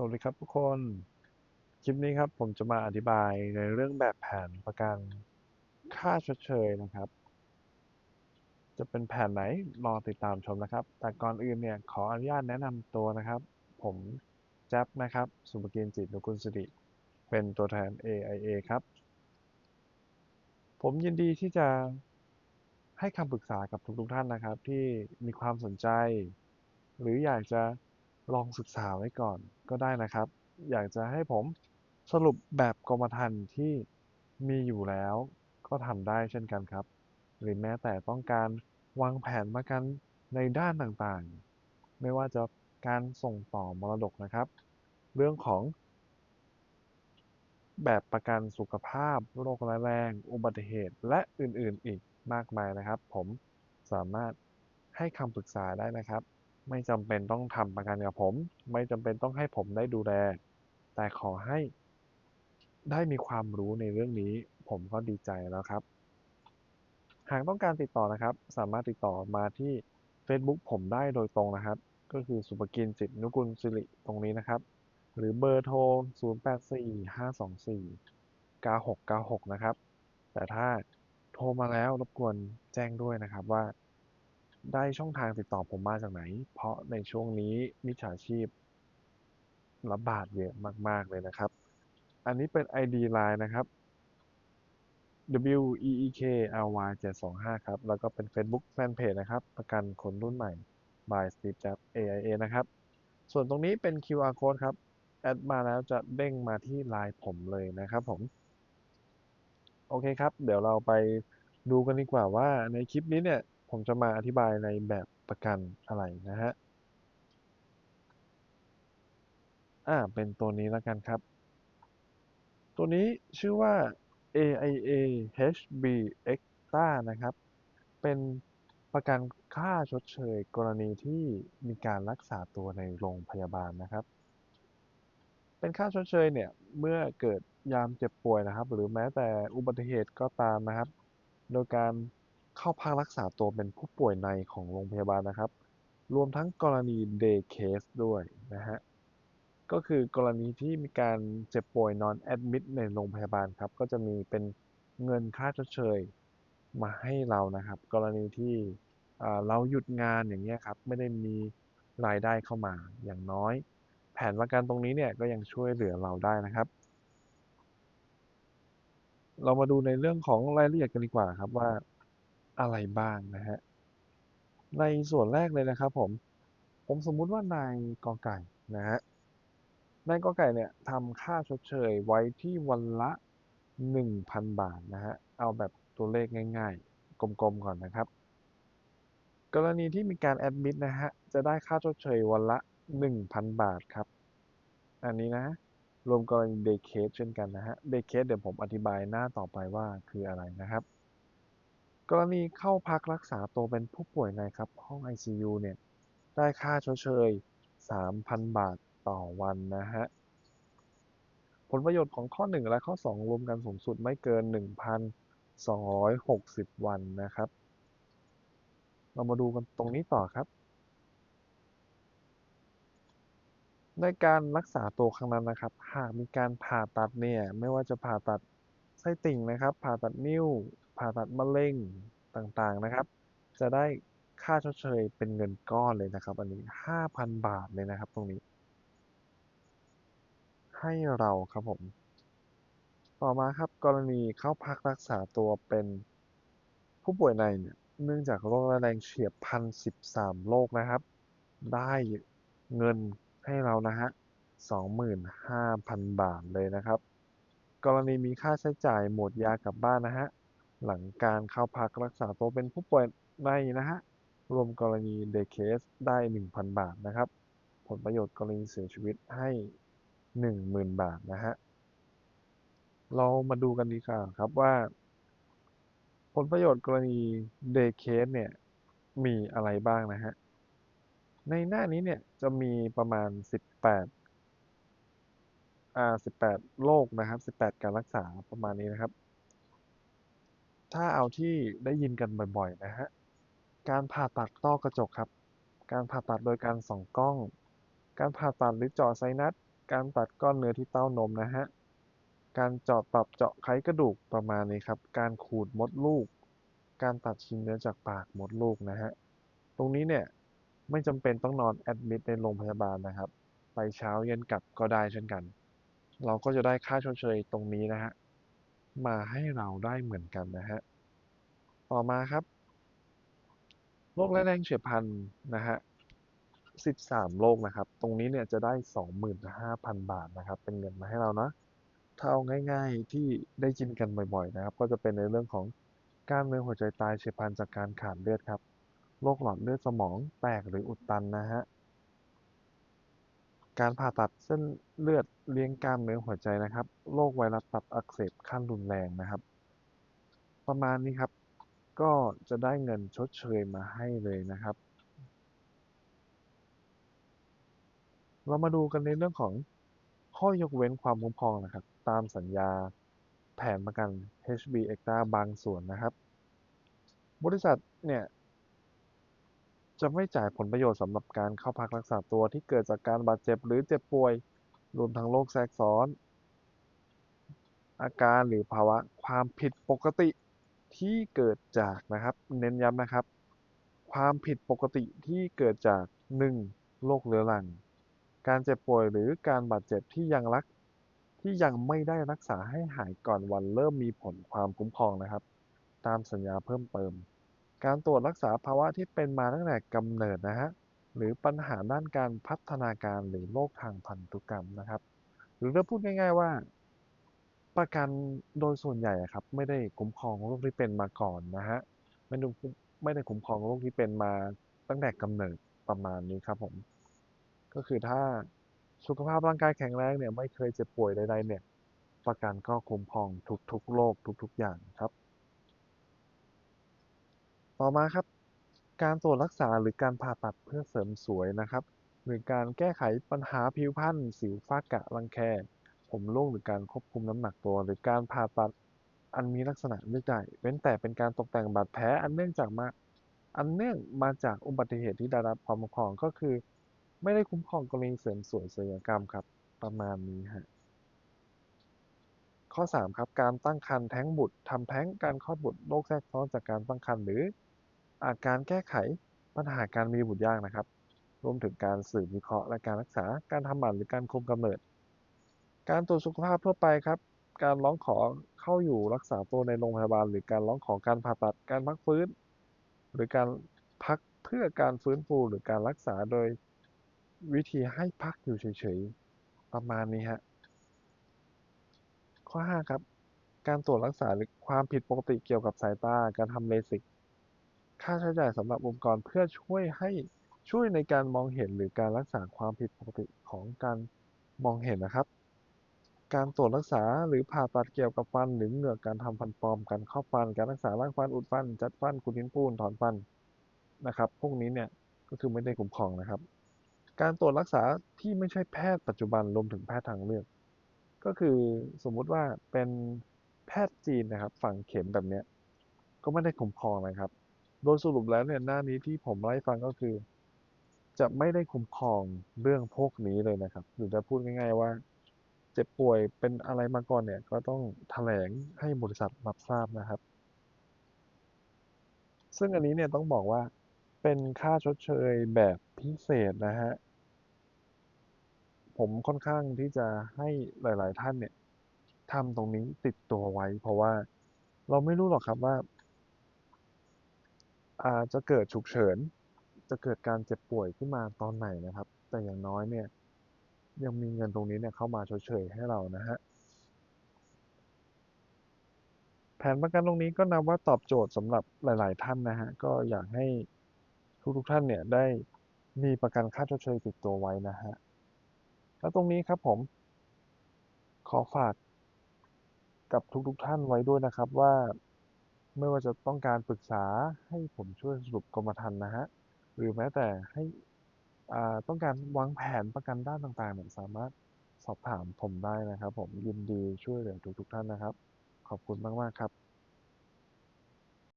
สวัสดีครับทุกคน คลิปนี้ครับผมจะมาอธิบายในเรื่องแบบแผนประกันค่าชดเชยนะครับ จะเป็นแผนไหนรอติดตามชมนะครับ แต่ก่อนอื่นเนี่ยขออนุญาตแนะนำตัวนะครับ ผมแจ๊บนะครับ สุภกินจิตนุกุลสิริเป็นตัวแทน AIA ครับ ผมยินดีที่จะให้คำปรึกษากับทุกๆท่านนะครับ ที่มีความสนใจ หรืออยากจะ ลองศึกษาไว้ก่อนก็ได้นะครับ อยากจะให้ผมสรุปแบบกรมธรรม์ที่มีอยู่แล้วก็ทำได้เช่นกันครับ หรือแม้แต่ต้องการวางแผนประกันในด้านต่างๆ ไม่ว่าจะการส่งต่อมรดกนะครับ เรื่องของ แบบประกันสุขภาพ โรคร้ายแรง อุบัติเหตุ และอื่นๆอีกมากมายนะครับ ผมสามารถให้คำปรึกษาได้นะครับ ไม่จำเป็นต้องทำประกันกับผม ไม่จำเป็นต้องให้ผมได้ดูแล แต่ขอให้ได้มีความรู้ในเรื่องนี้ ผมก็ดีใจแล้วครับ หากต้องการติดต่อนะครับ สามารถติดต่อมาที่ Facebook ผมได้โดยตรงนะครับ ก็คือสุภกินจิตนุกุลสิริตรงนี้นะครับ หรือเบอร์โทร 0845249696 นะครับ แต่ถ้าโทรมาแล้วรบกวนแจ้งด้วยนะครับว่า ได้ช่องทางติดต่อผมมาจากไหน เพราะในช่วงนี้มิจฉาชีพระบาดเยอะมาก ๆ เลยนะครับ อันนี้เป็น ID Line นะครับ W E E K L Y 725ครับ แล้วก็เป็น Facebook Fanpage นะครับ ประกันคนรุ่นใหม่ by Steve Jobs AIA นะครับ ส่วนตรงนี้เป็น QR Code ครับ แอดมาแล้วจะเด้งมาที่ไลน์ผมเลยนะครับผม โอเคครับ เดี๋ยวเราไปดูกันดีกว่าว่าในคลิปนี้เนี่ย ผมจะมาอธิบายในแบบประกันอะไรนะฮะ อ่า เป็นตัวนี้แล้วกันครับ ตัวนี้ชื่อว่า AIA HB Extra นะครับ เป็นประกันค่าชดเชยกรณีที่มีการรักษาตัวในโรงพยาบาลนะครับ เป็นค่าชดเชยเนี่ย เมื่อเกิดยามเจ็บป่วยนะครับ หรือแม้แต่อุบัติเหตุก็ตามนะครับ โดยการ เข้าพักรักษาตัวเป็นผู้ป่วยในของโรงพยาบาลนะครับ รวมทั้งกรณี day case ด้วยนะฮะก็คือกรณีที่มีการเจ็บป่วยนอนแอดมิดในโรงพยาบาลครับ ก็จะมีเป็นเงินค่าชดเชยมาให้เรานะครับ กรณีที่เราหยุดงานอย่างเงี้ยครับ ไม่ได้มีรายได้เข้ามาอย่างน้อย แผนประกันตรงนี้เนี่ยก็ยังช่วยเหลือเราได้นะครับ เรามาดูในเรื่องของรายละเอียดกันดีกว่าครับว่า อะไรบ้างนะฮะ ในส่วนแรกเลยนะครับผม ผมสมมุติว่านายกอไก่นะฮะ นายกอไก่เนี่ยทำค่าชดเชยไว้ที่วันละ 1,000 บาทนะฮะ เอาแบบตัวเลขง่าย ๆ กลมๆก่อนนะครับ กรณีที่มีการแอดมิดนะฮะ จะได้ค่าชดเชยวันละ 1,000 บาทครับ อันนี้นะรวมกรณี day case เช่นกันนะฮะ day case เดี๋ยวผมอธิบายหน้าต่อไปว่าคืออะไรนะครับ กรณีเข้าพักรักษาตัวเป็นผู้ป่วยในครับห้อง ICU เนี่ย ได้ค่าชดเชย 3,000 บาทต่อวันนะฮะ ผลประโยชน์ของข้อ 1 และข้อ 2 รวมกันสูงสุดไม่เกิน 1,260 วันนะครับ เรามาดูกันตรงนี้ต่อครับ ในการรักษาตัวครั้งนั้นนะครับ หากมีการผ่าตัดเนี่ย ไม่ว่าจะผ่าตัดไส้ติ่งนะครับ ผ่าตัดนิ้ว ผ่าตัดมะเร็งต่าง ๆ นะครับ จะได้ค่าชดเชยเป็นเงินก้อนเลยนะครับ อันนี้ 5,000 บาทเลยนะครับ ตรงนี้ ให้เราครับผม ต่อมาครับกรณีเข้าพักรักษาตัวเป็นผู้ป่วยในเนี่ยเนื่องจากโรคร้ายแรงเฉียบพัน13โรคนะครับ ได้เงินให้เรานะฮะ25,000บาทเลยนะครับ กรณีมีค่าใช้จ่ายหมดยากลับบ้านนะฮะ หลังการเข้าพักรักษาตัวเป็นผู้ป่วยในนะฮะ รวมกรณี day case ได้ 1,000 บาทนะครับ ผลประโยชน์กรณีเสียชีวิตให้ 10,000 บาทนะฮะ เรามาดูกันดีกว่าครับว่า ผลประโยชน์กรณี day case เนี่ย มีอะไรบ้างนะฮะ ในหน้านี้เนี่ยจะมีประมาณ 18อ่า18 โรคนะครับ 18 การรักษาประมาณนี้นะครับ ถ้าเอาที่ได้ยินกันบ่อย ๆ นะฮะ การผ่าตัดต้อกระจกครับ การผ่าตัดโดยการส่องกล้อง การผ่าตัดหรือเจาะไซนัส การตัดก้อนเนื้อที่เต้านมนะฮะ การเจาะตับเจาะไขกระดูกประมาณนี้ครับ การขูดมดลูก การตัดชิ้นเนื้อจากปากมดลูกนะฮะ ตรงนี้เนี่ยไม่จำเป็นต้องนอนแอดมิดในโรงพยาบาลนะครับ ไปเช้าเย็นกลับก็ได้เช่นกัน เราก็จะได้ค่าชดเชยตรงนี้นะฮะ มาให้เราได้เหมือนกันนะฮะ ต่อมาครับ โรคร้ายแรงเฉียบพลันนะฮะ 13 โรคนะครับ ตรงนี้เนี่ยจะได้ 25,000 บาทนะครับ เป็นเงินมาให้เรานะถ้าเอาง่ายๆที่ได้ยินกันบ่อยๆนะครับ ก็จะเป็นในเรื่องของกล้ามเนื้อหัวใจตายเฉียบพลันจากการขาดเลือดครับ โรคหลอดเลือดสมองแตกหรืออุดตันนะฮะ การผ่าตัดเส้นเลือดเลี้ยงกล้ามเนื้อหัวใจนะครับ โรคไวรัสตับอักเสบขั้นรุนแรงนะครับ ประมาณนี้ครับ ก็จะได้เงินชดเชยมาให้เลยนะครับ เรามาดูกันในเรื่องของข้อยกเว้นความคุ้มครองนะครับ ตามสัญญาแผนประกัน HB Extra บางส่วนนะครับ บริษัทเนี่ย จะไม่จ่ายผลประโยชน์สำหรับการเข้าพักรักษาตัวที่เกิดจากการบาดเจ็บหรือเจ็บป่วย รวมทั้งโรคแทรกซ้อน อาการหรือภาวะความผิดปกติที่เกิดจากนะครับ เน้นย้ำนะครับ ความผิดปกติที่เกิดจาก 1. โรคเรื้อรัง การเจ็บป่วยหรือการบาดเจ็บที่ยังรักที่ยังไม่ได้รักษาให้หายก่อนวันเริ่มมีผลความคุ้มครองนะครับ ตามสัญญาเพิ่มเติม การตรวจรักษาภาวะที่เป็นมาตั้งแต่กำเนิดนะฮะหรือปัญหาด้านการพัฒนาการหรือโรคทางพันธุกรรมนะครับ หรือถ้าพูดง่าย ๆว่า ประกันโดยส่วนใหญ่ครับ ไม่ได้คุ้มครองโรคที่เป็นมาก่อนนะฮะไม่ได้คุ้มไม่ได้คุ้มครองโรคที่เป็นมาตั้งแต่กำเนิดประมาณนี้ครับผมก็คือถ้าสุขภาพร่างกายแข็งแรงเนี่ยไม่เคยเจ็บป่วยใดๆเนี่ย ประกันก็คุ้มครองทุกๆโรคทุก ๆ อย่างครับ ต่อมาครับ การตรวจรักษาหรือการผ่าตัดเพื่อเสริมสวยนะครับ หรือการแก้ไขปัญหาผิวพรรณสิวฝ้ากระรังแค ผมร่วงหรือการควบคุมน้ำหนักตัว หรือการผ่าตัดอันมีลักษณะเลือกได้เว้นแต่เป็นการตกแต่งบาดแผลอันเนื่องจากมาอันเนื่องมาจากอุบัติเหตุที่ได้รับความคุ้มครองก็คือ ไม่ได้คุ้มครองกรณีเสริมสวยศัลยกรรมครับ ประมาณนี้ฮะข้อ 3 ครับ การตั้งครรภ์แท้งบุตรทำแท้งการคลอดบุตรโรคแทรกซ้อนจากการตั้งครรภ์หรือ อาการแก้ไขปัญหาการมีบุตรยากนะครับ รวมถึงการสืบวิเคราะห์และการรักษา การทำหมันหรือการคุมกำเนิด การตรวจสุขภาพทั่วไปครับ การร้องขอเข้าอยู่รักษาตัวในโรงพยาบาล หรือการร้องขอการผ่าตัด การพักฟื้น หรือการพักเพื่อการฟื้นฟูหรือการรักษาโดยวิธีให้พักอยู่เฉยๆ ประมาณนี้ฮะ ข้อ 5 ครับ การตรวจรักษาหรือความผิดปกติเกี่ยวกับสายตา การทำเลสิก ค่าใช้จ่ายสำหรับองค์กรเพื่อช่วยให้ช่วยในการมองเห็นหรือการรักษาความผิดปกติของการมองเห็นนะครับ การตรวจรักษาหรือผ่าตัดเกี่ยวกับฟันหรือเหงือกการทำฟันปลอมการครอบฟัน การรักษาล้างฟันอุดฟัน จัดฟันขุดหินปูนถอนฟันนะครับ พวกนี้เนี่ยก็คือไม่ได้คุ้มครองนะครับ การตรวจรักษาที่ไม่ใช่แพทย์ปัจจุบันรวมถึงแพทย์ทางเลือก ก็คือสมมุติว่าเป็นแพทย์จีนนะครับ ฝังเข็มแบบเนี้ยก็ไม่ได้คุ้มครองนะครับ โดยสรุปแล้วเนี่ยหน้านี้ที่ผมไล่าให้ฟังก็คือ จะไม่ได้คุ้มครองเรื่องพวกนี้เลยนะครับ หรือจะพูดง่าย ๆ ว่า เจ็บป่วยเป็นอะไรมาก่อนเนี่ย ก็ต้องแถลงให้บริษัทรับทราบนะครับ ซึ่งอันนี้เนี่ยต้องบอกว่าเป็นค่าชดเชยแบบพิเศษนะฮะผมค่อนข้างที่จะให้หลาย ๆ ท่านเนี่ยทำตรงนี้ติดตัวไว้ เพราะว่าเราไม่รู้หรอกครับว่า อาจะเกิดฉุกเฉิน จะเกิดการเจ็บป่วยขึ้นมาตอนไหนนะครับ แต่อย่างน้อยเนี่ย ยังมีเงินตรงนี้เนี่ยเข้ามาชดเชยให้เรานะฮะ แผนประกันตรงนี้ก็นับว่าตอบโจทย์สำหรับหลาย ๆ ท่านนะฮะ ก็อยากให้ทุกๆท่านเนี่ยได้มีประกันค่าชดเชยติดตัวไว้นะฮะ แล้วตรงนี้ครับผม ขอฝากกับทุกๆท่านไว้ด้วยนะครับว่า ไม่ว่าจะต้องการปรึกษาให้ผมช่วยสรุปกรมธรรม์นะฮะ หรือแม้แต่ให้อ่าต้องการวางแผนประกันด้านต่างๆเนี่ยสามารถสอบถามผมได้นะครับผมยินดีช่วยเหลือทุกๆท่านนะครับ ขอบคุณมากๆครับ